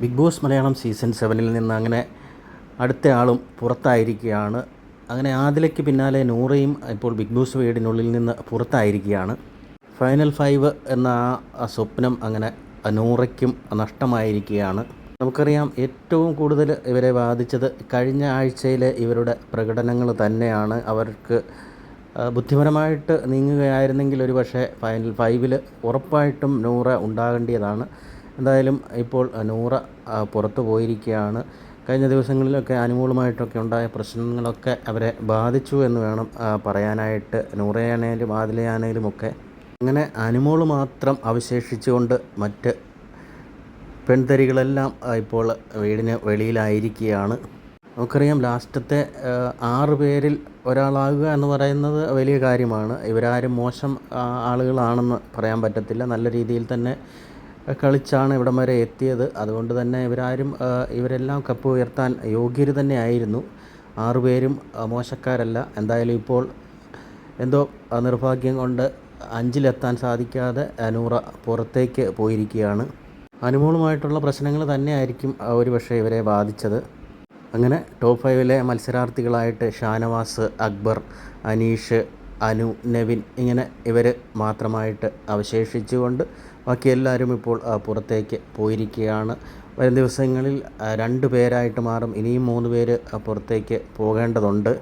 Big boss Malayalam season സെവനിൽ നിന്ന് അങ്ങനെ അടുത്ത ആളും പുറത്തായിരിക്കുകയാണ്. അങ്ങനെ ആദിലയ്ക്ക് പിന്നാലെ നൂറയും ഇപ്പോൾ ബിഗ് ബോസ് വീടിനുള്ളിൽ നിന്ന് പുറത്തായിരിക്കുകയാണ്. ഫൈനൽ ഫൈവ് എന്ന ആ- സ്വപ്നം അങ്ങനെ നൂറയ്ക്കും നഷ്ടമായിരിക്കുകയാണ്. നമുക്കറിയാം ഏറ്റവും കൂടുതൽ ഇവരെ ബാധിച്ചത് കഴിഞ്ഞ ആഴ്ചയിലെ ഇവരുടെ പ്രകടനങ്ങൾ തന്നെയാണ്. അവർക്ക് ബുദ്ധിപരമായിട്ട് നീങ്ങുകയായിരുന്നെങ്കിൽ ഒരു പക്ഷേ ഫൈനൽ ഫൈവിൽ ഉറപ്പായിട്ടും നൂറ ഉണ്ടാകേണ്ടതാണ് എന്തായാലും ഇപ്പോൾ നൂറ പുറത്തു പോയിരിക്കുകയാണ്. കഴിഞ്ഞ ദിവസങ്ങളിലൊക്കെ അനുകൂലമായിട്ടൊക്കെ ഉണ്ടായ പ്രശ്നങ്ങളൊക്കെ അവരെ ബാധിച്ചു എന്ന് വേണം പറയാനായിട്ട്. നൂറയാണേലും ആദിലയാണേലും ഒക്കെ അങ്ങനെ അനുമോൾ മാത്രം അവശേഷിച്ചുകൊണ്ട് മറ്റ് പെൺതരികളെല്ലാം ഇപ്പോൾ വീടിന് വെളിയിലായിരിക്കുകയാണ്. നമുക്കറിയാം ലാസ്റ്റത്തെ ആറ് പേരിൽ ഒരാളാകുക എന്ന് പറയുന്നത് വലിയ കാര്യമാണ്. ഇവരാരും മോശം ആളുകളാണെന്ന് പറയാൻ പറ്റത്തില്ല. നല്ല രീതിയിൽ തന്നെ കളിച്ചാണ് ഇവിടം വരെ എത്തിയത്. അതുകൊണ്ട് തന്നെ ഇവരാരും ഇവരെല്ലാം കപ്പ് ഉയർത്താൻ യോഗ്യർ തന്നെയായിരുന്നു. ആറുപേരും ആ, മോശക്കാരല്ല. എന്തായാലും ഇപ്പോൾ എന്തോ നിർഭാഗ്യം കൊണ്ട് അഞ്ചിലെത്താൻ സാധിക്കാതെ നൂറ പുറത്തേക്ക് പോയിരിക്കുകയാണ്. അനുമോളുമായിട്ടുള്ള പ്രശ്നങ്ങൾ തന്നെയായിരിക്കും ഒരു ഒരുപക്ഷെ ഇവരെ ബാധിച്ചത്. അങ്ങനെ ടോപ്പ് ഫൈവിലെ മത്സരാർത്ഥികളായിട്ട് ഷാനവാസ് അക്ബർ അനീഷ് അനു നെവിൻ ഇങ്ങനെ ഇവർ മാത്രമായിട്ട് അവശേഷിച്ചുകൊണ്ട് ബാക്കി എല്ലാവരും ഇപ്പോൾ പുറത്തേക്ക് പോയിരിക്കുകയാണ്. വരും ദിവസങ്ങളിൽ രണ്ട് പേരായിട്ട് മാറും. ഇനിയും മൂന്ന് പേര് പുറത്തേക്ക് പോകേണ്ടതുണ്ട്.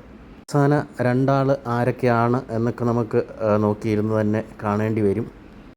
അവസാന രണ്ടാൾ ആരൊക്കെയാണ് എന്നൊക്കെ നമുക്ക് നോക്കിയിരുന്ന് തന്നെ കാണേണ്ടി വരും.